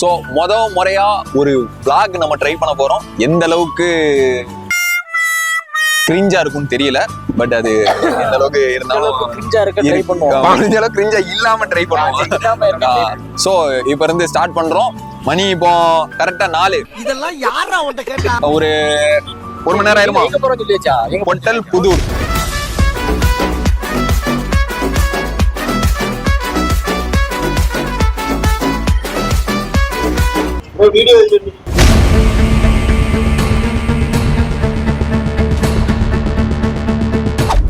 So முத முறையா ஒரு vlog நம்ம ட்ரை பண்ண போறோம். எந்த அளவுக்கு கிரிஞ்சா இருக்கும்னு தெரியல பட் அது எந்த அளவுக்கு இருந்தாலும் கிரிஞ்சா இருக்க ட்ரை பண்ணுவோம். முடிஞ்ச அளவுக்கு கிரிஞ்சா இல்லாம ட்ரை பண்ணுவோம். ஸோ இப்போ இருந்து ஸ்டார்ட் பண்றோம். மணி இப்போ கரெக்டா நாலு. இதெல்லாம் யாரா உன்ட்ட கேட்டா? ஒரு ஒரு மணி நேரம் ஆயிருமா? பொட்டல் புதூர். வீடியோ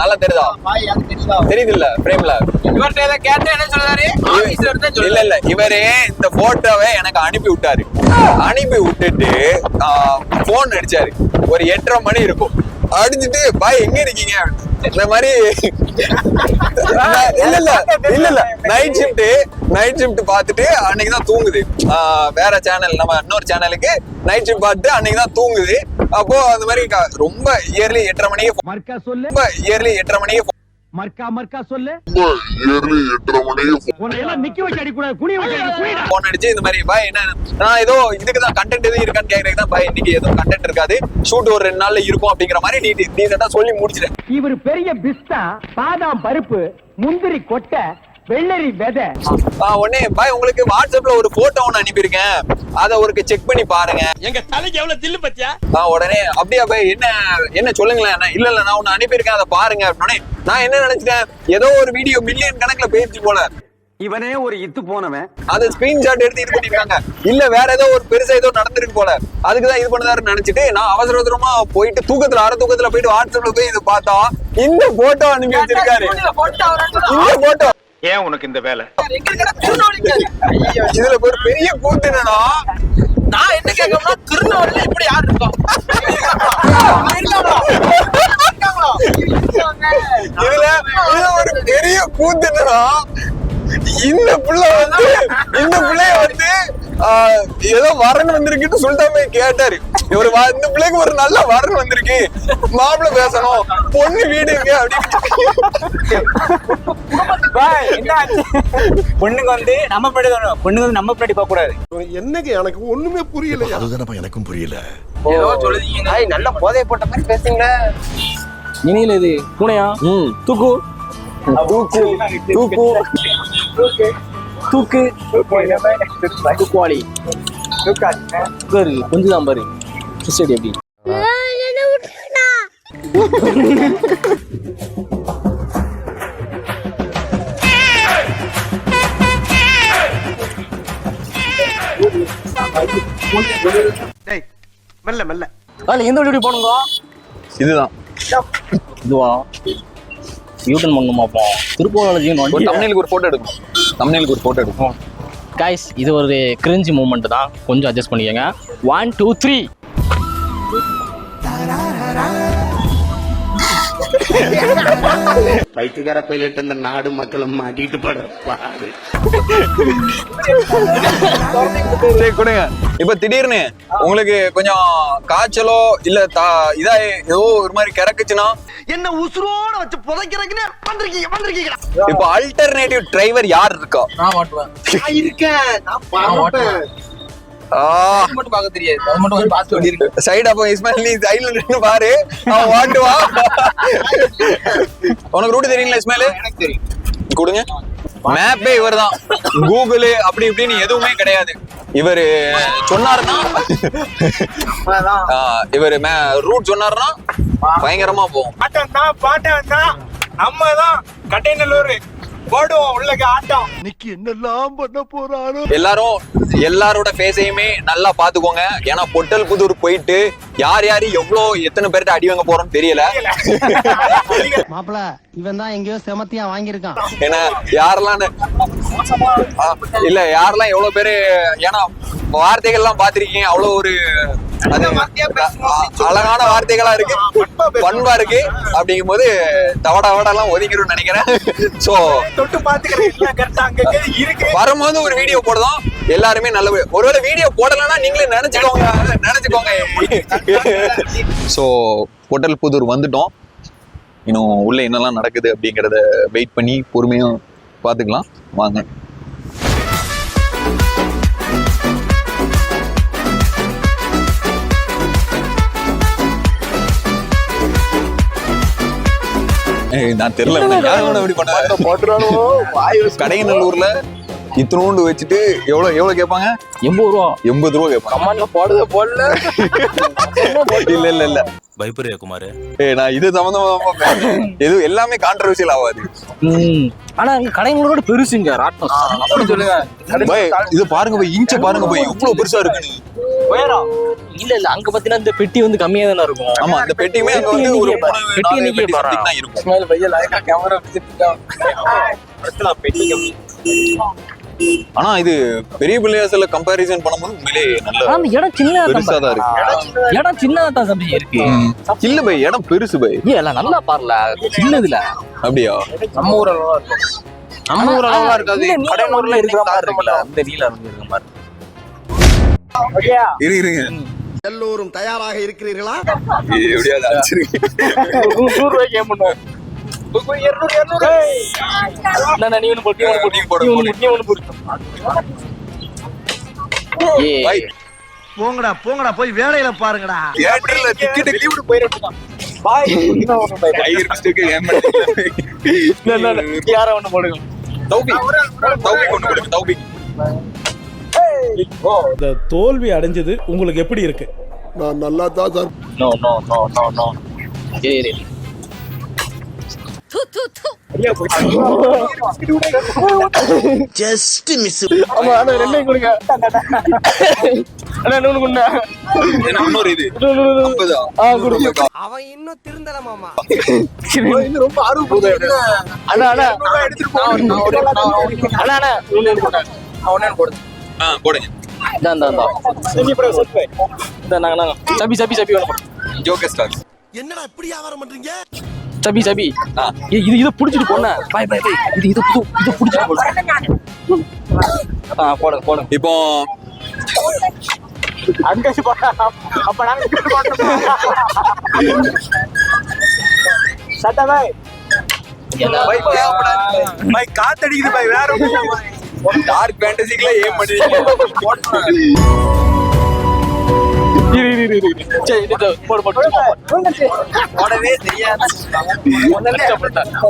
நல்லா தெரியுதா? தெரியுது? இல்ல பிரேம்ல இவர்கிட்ட ஏதோ கேட்டா என்ன சொல்றாரு. இல்ல இல்ல இவரு இந்த போட்டோவை எனக்கு அனுப்பி விட்டாரு. அனுப்பி விட்டுட்டு போன் அடிச்சாரு. ஒரு எட்டரை மணி இருக்கும். அடிச்சுட்டு பாய் எங்க இருக்கீங்க? இந்த மாதிரி இல்ல இல்ல இல்ல இல்ல நைட் ஷிஃப்ட் நைட் ஷிஃப்ட் பார்த்துட்டு அன்னைக்கு தான் தூங்குது. ஆஹ் வேற சேனல் நம்ம இன்னொரு சேனலுக்கு நைட் ஷிஃப்ட் பார்த்துட்டு அன்னைக்கு தான் தூங்குது. அப்போ அந்த மாதிரி ரொம்ப இயர்லி எட்டரை மணிக்கு மர்க்கா சொல்லு. ரொம்ப இயர்லி எட்டரை மணிக்கு மர்க்கா மர்க்கா சொல்லு. இயர்லி எட்டரை மணிக்கு உன்னை எல்லாம் நிக்க வச்சு அடிக்கூடாது குனி வச்சு. போன் அடிச்சு இந்த மாதிரி பாய் என்ன நான் ஏதோ இதுக்கு தான் கண்டென்ட் எதுவும் இருக்கான்னு கேக்குறதுக்கு தான் பாய் இன்னைக்கு எதுவும் கண்டென்ட் இருக்காது. ஷூட் ஒரு ரெண்டு நாள்ல இருக்கும் அப்படிங்கிற மாதிரி நீ டீசெண்டா சொல்லி முடிச்சிட்டேன் இவர் பெரிய பிஸ்தா பாதாம் பருப்பு முந்திரி கொட்டை வெள்ளரி விதை. உடனே பாய் உங்களுக்கு வாட்ஸ்அப்ல ஒரு போட்டோ ஒன்று அனுப்பியிருக்கேன். அதை ஒரு செக் பண்ணி பாருங்க. எங்க தலைக்கு எவ்வளவு தில்லு பத்தியா? உடனே அப்படியா பாய் என்ன என்ன சொல்லுங்களேன் நான் இல்ல இல்ல நான் ஒன்னு அனுப்பியிருக்கேன் அதை பாருங்க அப்படின்னே நான் என்ன நினைச்சிட்டேன் ஏதோ ஒரு வீடியோ மில்லியன் கணக்குல போயிருச்சு போல. இவனே ஒரு இத்து போனவன். அதை ஸ்கிரீன்ஷாட் எடுத்து இது பண்ணிருக்காங்க இல்ல வேற ஏதோ ஒரு பெருசா ஏதோ நடந்திருக்கு போல. அதுக்கு தான் இது பண்ணதாருன்னு நினைச்சிட்டு நான் அவசர அவசரமா போயிட்டு தூக்கத்துல அரை தூக்கத்துல போயிட்டு வாட்ஸ்அப்ல போய் இது பார்த்தா இந்த போட்டோ அனுப்பி வச்சிருக்காரு. இந்த போட்டோ ஏன் உனக்கு இந்த வேலை? இதுல ஒரு பெரிய கூத்து என்னன்னா நான் என்ன கேட்கணும்னா திருநெல்வேலியில இப்படி யார் இருக்கோம் இதுல இதுல ஒரு பெரிய கூத்து என்னன்னா இந்த புள்ள வந்து இந்த பிள்ளைய வந்து ஏதோ வரன் வந்திருக்குன்னு போய் கேட்டாரு. இவர் வ- இந்த பிள்ளைக்கு ஒரு நல்ல வரன் வந்திருக்கு. மாப்பிள்ளை பேசணும். பொண்ணு வீடு இருக்கு அப்படின்னு. பொண்ணுங்க வந்து நம்ம பின்னாடி. பொண்ணுங்க வந்து நம்ம பின்னாடி போக கூடாது என்னங்க எனக்கு ஒண்ணுமே புரியலையா? அதுதானப்பா எனக்கும் புரியல. ஏதோ சொல்லுதீங்க நல்ல போதையை போட்ட மாதிரி பேசுங்க இனியில இது பூனையா? தூக்கு? தூக்கு தூக்கு. தூக்கு. தூக்குவாளி தூக்காரு கொஞ்சம் தான் பாரு. ஸ்டடி எப்படி? மெல்ல மெல்ல. அதில் எந்த வழி போகணுங்க இதுதான். இதுவா? யூட்டன் பண்ணணுமா அப்போ திருப்பூர் ஒரு தமிழுக்கு ஒரு போட்டோ எடுக்கணும். தமிழுக்கு ஒரு போட்டோ எடுப்போம். காய்ஸ் இது ஒரு கிரிஞ்சி மூமெண்ட் தான். கொஞ்சம் அட்ஜஸ்ட் பண்ணிக்கோங்க. ஒன் டூ த்ரீ பைத்தியக்கார பைலட் அந்த நாடு மக்களும் மாட்டிட்டு பட பாடு. சரி கொடுங்க இப்ப திடீர்னு உங்களுக்கு கொஞ்சம் காய்ச்சலோ இல்ல தா- இதா ஏதோ ஒரு மாதிரி கிறக்குச்சுன்னா? என்ன உசுரோட வச்சு புதைக்கிறதுக்குன்னு வந்திருக்கீங்க வந்திருக்கீங்க இப்ப அல்டர்னேட்டிவ் டிரைவர் யார் இருக்கா? நான் மாட்டுவேன். நான் இருக்கேன் நான் மட்டும் பார்க்க தெரியாது. அது மட்டும் கொஞ்சம் பார்த்து வேண்டியிருக்கு சைடு அப்போ இஸ்மாயில் நீ சைடுல நின்னு பாரு. அவன் வாட்டுவா உனக்கு ரூட் தெரியுங்களா இஸ்மாயில்? எனக்கு தெரியும். கொடுங்க. மேப்பே இவர்தான். கூகுள் அப்படி இப்படின்னு எதுவுமே கிடையாது. இவரு சொன்னாருன்னா இவரு ரூட் சொன்னாருன்னா பயங்கரமா போகும். தான் தான் நம்ம தான். கட்டைநல்லூர். போடுவோம் உள்ளக்கு ஆட்டம். இன்னைக்கு என்னெல்லாம் பண்ண போறாரோ? எல்லாரும் எல்லாரோட ஃபேஸையுமே நல்லா பாத்துக்கோங்க ஏன்னா பொட்டல் புதூர் போயிட்டு யார் யாரு எவ்வளோ எத்தனை பேர்கிட்ட அடி வாங்க போறோம்னு தெரியல. மாப்பிள இவன் தான் எங்கேயோ செமத்தியா வாங்கியிருக்கான். ஏன்னா யாரெல்லாம் இல்ல யாரெல்லாம் எவ்வளவு பேரு ஏன்னா வார்த்தைகள்லாம் பாத்திருக்கீங்க அவ்வளவு ஒரு அழகான வார்த்தைகளா இருக்கு. பண்பா இருக்கு. அப்படிங்கும் போது தவட வடெல்லாம் ஒதுக்கிடும் நினைக்கிறேன் சோ தொட்டு பாத்துக்கிறேன் வரும்போது ஒரு வீடியோ போடுறோம். எல்லாருமே நல்ல ஒருவேளை வீடியோ போடலைன்னா நீங்களே நினைச்சுக்கோங்க. நினைச்சுக்கோங்க. சோ பொட்டல் புதூர் வந்துட்டோம். இன்னும் உள்ள என்னெல்லாம் நடக்குது அப்படிங்கறத வெயிட் பண்ணி பொறுமையா பாத்துக்கலாம் வாங்க. நான் தெரியல. கடையநல்லூர்ல இத்தனோண்டு வச்சுட்டு எவ்வளவு எவ்வளவு கேட்பாங்க? எண்பது ரூபா. எண்பது ரூபா கேட்பாங்க. போடுறத போடல. இல்ல இல்ல இல்ல. பயப்படுறியா குமாரு? ஏய் நான் இது சம்பந்தமா பேசுறேன். எதுவும் எல்லாமே கான்ட்ரவர்சியல் ஆகாது. ம். ஆனா அங்க கடைங்களோட பெருசுங்க ராட்டம். அப்படி சொல்லுங்க. பை இது பாருங்க போய் இன்ச்ச பாருங்க போய் எவ்வளவு பெருசா இருக்குன்னு இல்ல இல்ல. அங்க பாத்தீங்கன்னா இந்த பெட்டி வந்து கம்மியா தானே இருக்கும். ஆமா அந்த பெட்டியுமே அங்க வந்து ஒரு பெட்டி எண்ணிக்கை பெட்டி இருக்கும். இஸ்மாயில் பையன் லைட்டா கேமரா ஆனா இது பெரிய பிள்ளையாசல கம்பாரிசன் பண்ணும்போது உண்மையிலே நல்ல அந்த இடம் சின்னதா பெருசா தான் இருக்கு. இடம் சின்னதா தான் தம்பி இருக்கு. இல்ல பை இடம் பெருசு பை. ஏ இல்ல நல்லா பாருல. சின்னதுல. அப்படியா? நம்ம ஊர் அளவா இருக்கும். நம்ம ஊர் அளவா இருக்காது. கடையூர்ல இருக்கிற மாதிரி இருக்குல்ல அந்த நீல இருக்கிற மாதிரி. இரு இருங்க எல்லோரும் தயாராக இருக்கிறீர்களா? எப்படியாவது அடிச்சிருங்க. ஏன் இருநூறு நீ ஒண்ணு போட்டு போடு, நீ போங்கடா போங்கடா போய் வேலையில பாருங்கடா. தியேட்டர்ல டிக்கெட் லீவுக்கு போயிடலாம் பாய். டைகர் மிஸ்டேக் ஏமாத்தி யார ஒண்ணு போடுங்க. தௌபி. தௌபி கொண்டு கொடுங்க தௌபி. இந்த தோல்வி அடைஞ்சது உங்களுக்கு எப்படி இருக்கு? நான் நல்லா தான் sir no no no no no just miss ஆமா அண்ணா ரெண்டையும் கொடுங்க. அண்ணா இன்னொன்னு கொடுங்க என்ன இன்னொரு இது. ஆ கொடுங்க. அவன் இன்னும் திருந்தல மாமா. ரொம்ப ஆர்வம் ஒரு- அண்ணா அண்ணா. இன்னொன்னு கொடுங்க. நான் ஒண்ணே போடு ஆ போடுங்க. இந்தா இந்தா இந்தா. இந்த நாங்க நாங்க சபி சபி சபி ஒண்ணு போடு ஜோக்கர் ஸ்டார்ஸ் என்னடா இப்படி வியாபாரம் பண்றீங்க? சபி சபி. இது இதை புடிச்சிட்டு போன பாய் பாய் பாய். இது இது புது இது புடிச்சிட்டு போடு ஆ போடுங்க போடுங்க இப்போ அங்க அப்ப நாங்க சத்தா பாய். பை பை காத்தடிக்குது பை வேற டார்க் ஃபேண்டசிக்குள்ள ஏம் பண்ணுவீங்க போடவே தெரியாது.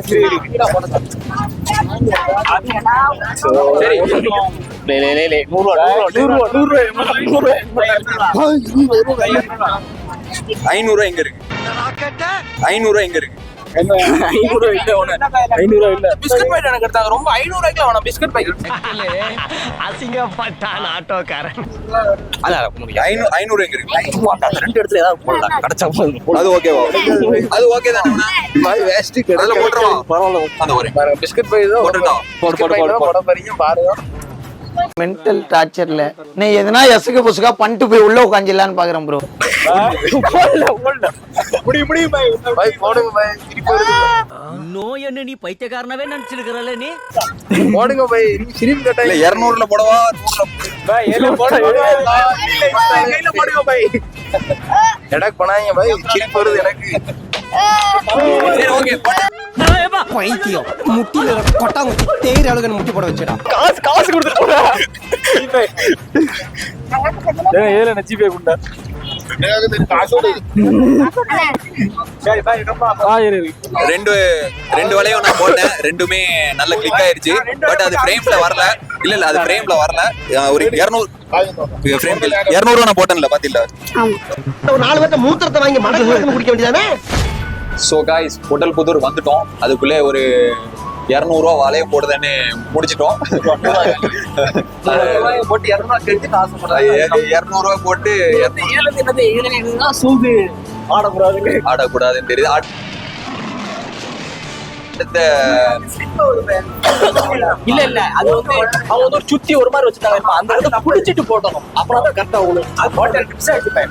சரி. லே லே லே லே நூறு ரூபா நூறு ரூபா நூறு ரூபா நூறு ரூபா ஐநூறு ரூபாய் எங்க இருக்கு? ஐநூறு ரூபாய் எங்க இருக்கு? ஐநூறு ஐநூறு பிஸ்கட் பாக்கெட் எனக்கு எடுத்தாங்க. ரொம்ப ஐநூறு ரூபாய்க்கு வேணாம். Biscuit packet. அசிங்கப்பட்டான் ஆட்டோக்காரன். ஐநூறு ஐநூறு ரெண்டு இடத்துல ஏதாவது போடலாம். கிடைச்சா போதும். அது ஓகேவா அது ஓகே தான்? அதுல போட்டுருவா. பரவாயில்ல அந்த ஒரு பிஸ்கட் பாக்கெட் போட்டுட்டா? போடு போடு போடு போடு. போறீங்க பாருங்க. மென்டல் டார்ச்சர்ல நீ எதுனா எசுக்கு புசுக்கா பண்ணிட்டு போய் உள்ள உட்காந்துலான்னு பாக்குறேன் ப்ரோ நோய் என்ன நீ பைத்தியக்காரனவே நினைச்சிருக்கிறல்ல நீ? போடுங்க பை. சிரிப்பு கட்டாய் இல்ல இருநூறுல போடவா போடுங்க கையில போடுங்க பை. எனக்கு பண்ணாங்க பை. சிரிப்பு வருது எனக்கு. பைத்தியம். முட்டில கொட்டாங்க தேயிற அளவுக்கு முட்டி போட வச்சுடா. காசு காசு கொடுத்துட்டு போடா. நான் ஜிபே குண்டா. ரெண்டு ரெண்டு வலையும் நான் போட்டேன். ரெண்டுமே நல்ல கிளிக் ஆயிருச்சு. பட் அது ஃப்ரேம்ல வரல. இல்ல இல்ல அது ஃப்ரேம்ல வரல. ஒரு இருநூறு ஃப்ரேம் இருநூறு நான் போட்டேன்ல பாத்தீங்களா? ஒரு நாலு பேர்த்த மூத்திரத்தை வாங்கி மடக்கு குடிக்க வேண்டியதானே? ஸோ காய்ஸ் புதல் புதூர் வந்துட்டோம். அதுக்குள்ளே ஒரு இரநூறுவா வலையம் போடுதுன்னு முடிச்சிட்டோம். போட்டு இரநூறுவா கழிச்சு காசு இரநூறுவா போட்டு சூது? ஆடக்கூடாதுங்க ஆடக்கூடாதுன்னு தெரியுது. இல்ல இல்ல. அது வந்து அவங்க வந்து ஒரு சுத்தி ஒரு மாதிரி இப்ப அந்த இடத்துல புடிச்சிட்டு போட்டணும் அப்புறம் தான் கரெக்டா விழும் அது போட்ட டிப்ஸ் ஆயிடுச்சு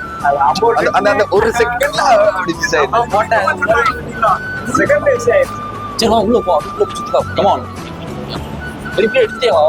அந்த- ஒரு செகண்ட்ல அப்படி செகண்ட் சரி வா, உள்ள போ உள்ள சுத்தி கமான் ரிப்ளை எடுத்தே வா